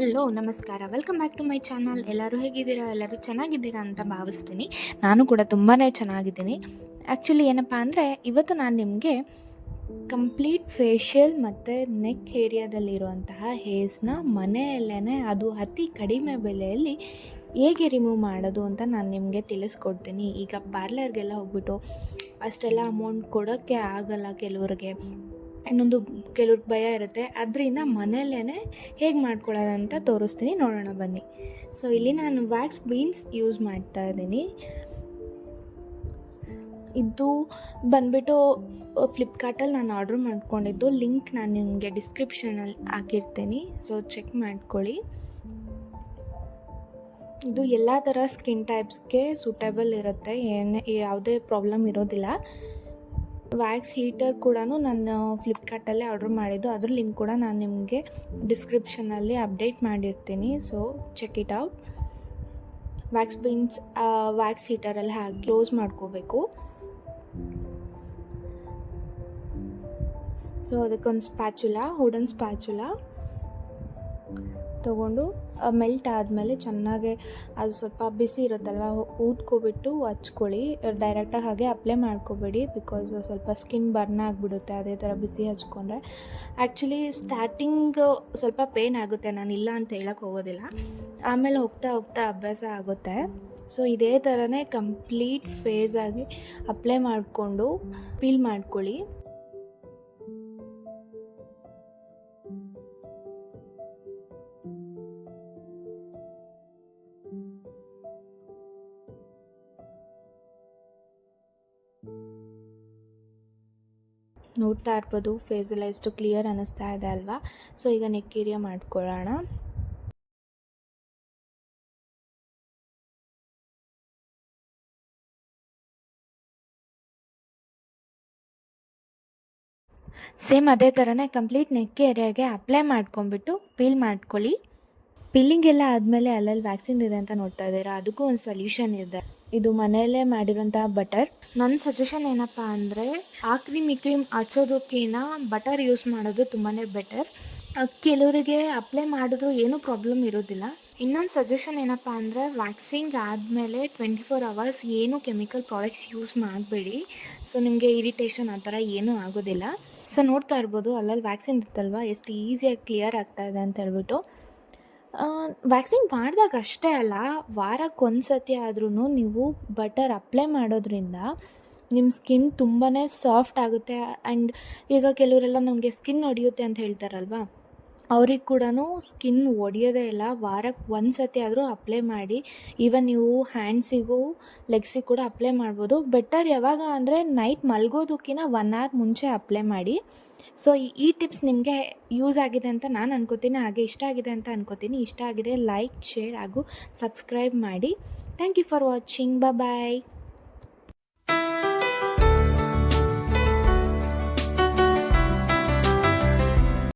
Hello, ನಮಸ್ಕಾರ. Welcome back to my channel ಎಲ್ಲರೂ ಹೇಗಿದ್ದೀರಾ? ಎಲ್ಲರೂ ಚೆನ್ನಾಗಿದ್ದೀರಾ ಅಂತ ಭಾವಿಸ್ತೀನಿ. ನಾನು ಕೂಡ ತುಂಬಾ ಚೆನ್ನಾಗಿದ್ದೀನಿ. ಆ್ಯಕ್ಚುಲಿ ಏನಪ್ಪ ಅಂದರೆ, ಇವತ್ತು ನಾನು ನಿಮಗೆ ಕಂಪ್ಲೀಟ್ ಫೇಶಿಯಲ್ ಮತ್ತು ನೆಕ್ ಏರಿಯಾದಲ್ಲಿರುವಂತಹ ಹೇರ್ಸ್ನ ಮನೆಯಲ್ಲೇ ಅದು ಅತಿ ಕಡಿಮೆ ಬೆಲೆಯಲ್ಲಿ ಹೇಗೆ ರಿಮೂವ್ ಮಾಡೋದು ಅಂತ ನಾನು ನಿಮಗೆ ತಿಳಿಸ್ಕೊಡ್ತೀನಿ. ಈಗ ಪಾರ್ಲರ್ಗೆಲ್ಲ ಹೋಗ್ಬಿಟ್ಟು ಅಷ್ಟೆಲ್ಲ ಅಮೌಂಟ್ ಕೊಡೋಕ್ಕೆ ಆಗಲ್ಲ ಕೆಲವ್ರಿಗೆ. ಇನ್ನೊಂದು ಕೆಲವ್ರಿಗೆ ಭಯ ಇರುತ್ತೆ. ಅದರಿಂದ ಮನೆಯಲ್ಲೇ ಹೇಗೆ ಮಾಡ್ಕೊಳ್ಳೋದು ಅಂತ ತೋರಿಸ್ತೀನಿ. ನೋಡೋಣ ಬನ್ನಿ. ಸೊ ಇಲ್ಲಿ ನಾನು ವ್ಯಾಕ್ಸ್ ಬೀನ್ಸ್ ಯೂಸ್ ಮಾಡ್ತಾ ಇದ್ದೀನಿ. ಇದು ಬಂದ್ಬಿಟ್ಟು ಫ್ಲಿಪ್ಕಾರ್ಟಲ್ಲಿ ನಾನು ಆರ್ಡ್ರ್ ಮಾಡ್ಕೊಂಡಿದ್ದು. ಲಿಂಕ್ ನಾನು ನಿಮಗೆ ಡಿಸ್ಕ್ರಿಪ್ಷನಲ್ಲಿ ಹಾಕಿರ್ತೀನಿ. ಸೊ ಚೆಕ್ ಮಾಡ್ಕೊಳ್ಳಿ. ಇದು ಎಲ್ಲ ಥರ ಸ್ಕಿನ್ ಟೈಪ್ಸ್ಗೆ ಸೂಟೇಬಲ್ ಇರುತ್ತೆ. ಏನೇ, ಯಾವುದೇ ಪ್ರಾಬ್ಲಮ್ ಇರೋದಿಲ್ಲ. ವ್ಯಾಕ್ಸ್ ಹೀಟರ್ ಕೂಡ ನಾನು ಫ್ಲಿಪ್ಕಾರ್ಟಲ್ಲೇ ಆರ್ಡ್ರ್ ಮಾಡಿದ್ದು. ಅದ್ರ ಲಿಂಕ್ ಕೂಡ ನಾನು ನಿಮಗೆ ಡಿಸ್ಕ್ರಿಪ್ಷನಲ್ಲಿ ಅಪ್ಡೇಟ್ ಮಾಡಿರ್ತೀನಿ. So check it out wax beans wax ಹೀಟರಲ್ಲಿ ಹಾಕಿ ಕ್ಲೋಸ್ ಮಾಡ್ಕೋಬೇಕು. ಸೊ ಅದಕ್ಕೊಂದು ಸ್ಪ್ಯಾಚುಲಾ ವುಡನ್ ಸ್ಪ್ಯಾಚುಲ. ತೊಗೊಂಡು ಮೆಲ್ಟ್ ಆದಮೇಲೆ ಚೆನ್ನಾಗೆ ಅದು ಸ್ವಲ್ಪ ಬಿಸಿ ಇರುತ್ತಲ್ವ ಊದ್ಕೊಬಿಟ್ಟು ಹಚ್ಕೊಳ್ಳಿ. ಡೈರೆಕ್ಟಾಗಿ ಹಾಗೆ ಅಪ್ಲೈ ಮಾಡ್ಕೋಬೇಡಿ ಬಿಕಾಸ್ ಸ್ವಲ್ಪ ಸ್ಕಿನ್ ಬರ್ನ್ ಆಗಿಬಿಡುತ್ತೆ ಅದೇ ಥರ ಬಿಸಿ ಹಚ್ಕೊಂಡ್ರೆ. ಆ್ಯಕ್ಚುಲಿ ಸ್ಟಾರ್ಟಿಂಗ್ ಸ್ವಲ್ಪ ಪೇನ್ ಆಗುತ್ತೆ, ನಾನು ಇಲ್ಲ ಅಂತ ಹೇಳಕ್ಕೆ ಹೋಗೋದಿಲ್ಲ. ಆಮೇಲೆ ಹೋಗ್ತಾ ಹೋಗ್ತಾ ಅಭ್ಯಾಸ ಆಗುತ್ತೆ. ಸೊ ಇದೇ ಥರನೇ ಕಂಪ್ಲೀಟ್ ಫೇಸ್ ಆಗಿ ಅಪ್ಲೈ ಮಾಡಿಕೊಂಡು ಫೀಲ್ ಮಾಡ್ಕೊಳ್ಳಿ. ನೋಡ್ತಾ ಇರ್ಬೋದು ಫೇಸ್ ಎಲ್ಲ ಎಷ್ಟು ಕ್ಲಿಯರ್ ಅನ್ನಿಸ್ತಾ ಇದೆ ಅಲ್ವಾ? ಸೊ ಈಗ ನೆಕ್ ಏರಿಯಾ ಮಾಡ್ಕೊಳ್ಳೋಣ. ಸೇಮ್ ಅದೇ ಥರನೇ ಕಂಪ್ಲೀಟ್ ನೆಕ್ ಏರಿಯಾಗೆ ಅಪ್ಲೈ ಮಾಡ್ಕೊಂಬಿಟ್ಟು ಪೀಲ್ ಮಾಡ್ಕೊಳ್ಳಿ. ಪೀಲಿಂಗ್ ಎಲ್ಲ ಆದಮೇಲೆ ಅಲ್ಲಲ್ಲಿ ವ್ಯಾಕ್ಸಿನ್ ಇದೆ ಅಂತ ನೋಡ್ತಾ ಇದ್ದೀರಾ? ಅದಕ್ಕೂ ಒಂದು ಸೊಲ್ಯೂಷನ್ ಇದೆ. ಇದು ಮನೆಯಲ್ಲೇ ಮಾಡಿರೋಂತಹ ಬಟರ್. ನನ್ನ ಸಜೆಷನ್ ಏನಪ್ಪ ಅಂದರೆ ಆ ಕ್ರೀಮ್ ಈ ಕ್ರೀಮ್ ಹಚ್ಚೋದಕ್ಕಿಂತ ಬಟರ್ ಯೂಸ್ ಮಾಡೋದು ತುಂಬಾ ಬೆಟರ್ ಕೆಲವರಿಗೆ ಅಪ್ಲೈ ಮಾಡಿದ್ರು ಏನೂ ಪ್ರಾಬ್ಲಮ್ ಇರೋದಿಲ್ಲ. ಇನ್ನೊಂದು ಸಜೆಷನ್ ಏನಪ್ಪ ಅಂದರೆ ವ್ಯಾಕ್ಸಿಂಗ್ ಆದಮೇಲೆ ಟ್ವೆಂಟಿ ಫೋರ್ ಅವರ್ಸ್ ಏನು ಕೆಮಿಕಲ್ ಪ್ರಾಡಕ್ಟ್ಸ್ ಯೂಸ್ ಮಾಡಬೇಡಿ. ಸೊ ನಿಮಗೆ ಇರಿಟೇಷನ್ ಆ ಥರ ಏನೂ ಆಗೋದಿಲ್ಲ. ಸೊ ನೋಡ್ತಾ ಇರ್ಬೋದು, ಅಲ್ಲಲ್ಲಿ ವ್ಯಾಕ್ಸಿನ್ ಇತ್ತಲ್ವಾ ಎಷ್ಟು ಈಸಿಯಾಗಿ ಕ್ಲಿಯರ್ ಆಗ್ತಾ ಇದೆ ಅಂತ ಹೇಳ್ಬಿಟ್ಟು. ವ್ಯಾಕ್ಸಿಂಗ್ ಮಾಡಿದಾಗ ಅಷ್ಟೇ ಅಲ್ಲ, ವಾರಕ್ಕೆ ಒಂದು ಸತಿ ಆದ್ರೂ ನೀವು ಬಟರ್ ಅಪ್ಲೈ ಮಾಡೋದ್ರಿಂದ ನಿಮ್ಮ ಸ್ಕಿನ್ ತುಂಬಾ ಸಾಫ್ಟ್ ಆಗುತ್ತೆ. ಆ್ಯಂಡ್ ಈಗ ಕೆಲವರೆಲ್ಲ ನಮಗೆ ಸ್ಕಿನ್ ಒಡೆಯುತ್ತೆ ಅಂತ ಹೇಳ್ತಾರಲ್ವಾ? ಅವ್ರಿಗೆ ಕೂಡ ಸ್ಕಿನ್ ಒಡೆಯೋದೇ ಇಲ್ಲ, ವಾರಕ್ಕೆ ಒಂದು ಸತಿ ಆದರೂ ಅಪ್ಲೈ ಮಾಡಿ. ಈವನ್ ನೀವು ಹ್ಯಾಂಡ್ಸಿಗೂ ಲೆಗ್ಸಿಗೆ ಕೂಡ ಅಪ್ಲೈ ಮಾಡ್ಬೋದು. ಬೆಟರ್ ಯಾವಾಗ ಅಂದರೆ ನೈಟ್ ಮಲ್ಗೋದಕ್ಕಿಂತ ಒನ್ ಅವರ್ ಮುಂಚೆ ಅಪ್ಲೈ ಮಾಡಿ. ಸೊ ಈ ಟಿಪ್ಸ್ ನಿಮಗೆ ಯೂಸ್ ಆಗಿದೆ ಅಂತ ನಾನು ಅನ್ಕೋತೀನಿ, ಹಾಗೆ ಇಷ್ಟ ಆಗಿದೆ ಅಂತ ಅನ್ಕೋತೀನಿ. ಇಷ್ಟ ಆಗಿದೆ ಲೈಕ್ ಶೇರ್ ಹಾಗೂ ಸಬ್ಸ್ಕ್ರೈಬ್ ಮಾಡಿ. Thank you for watching bye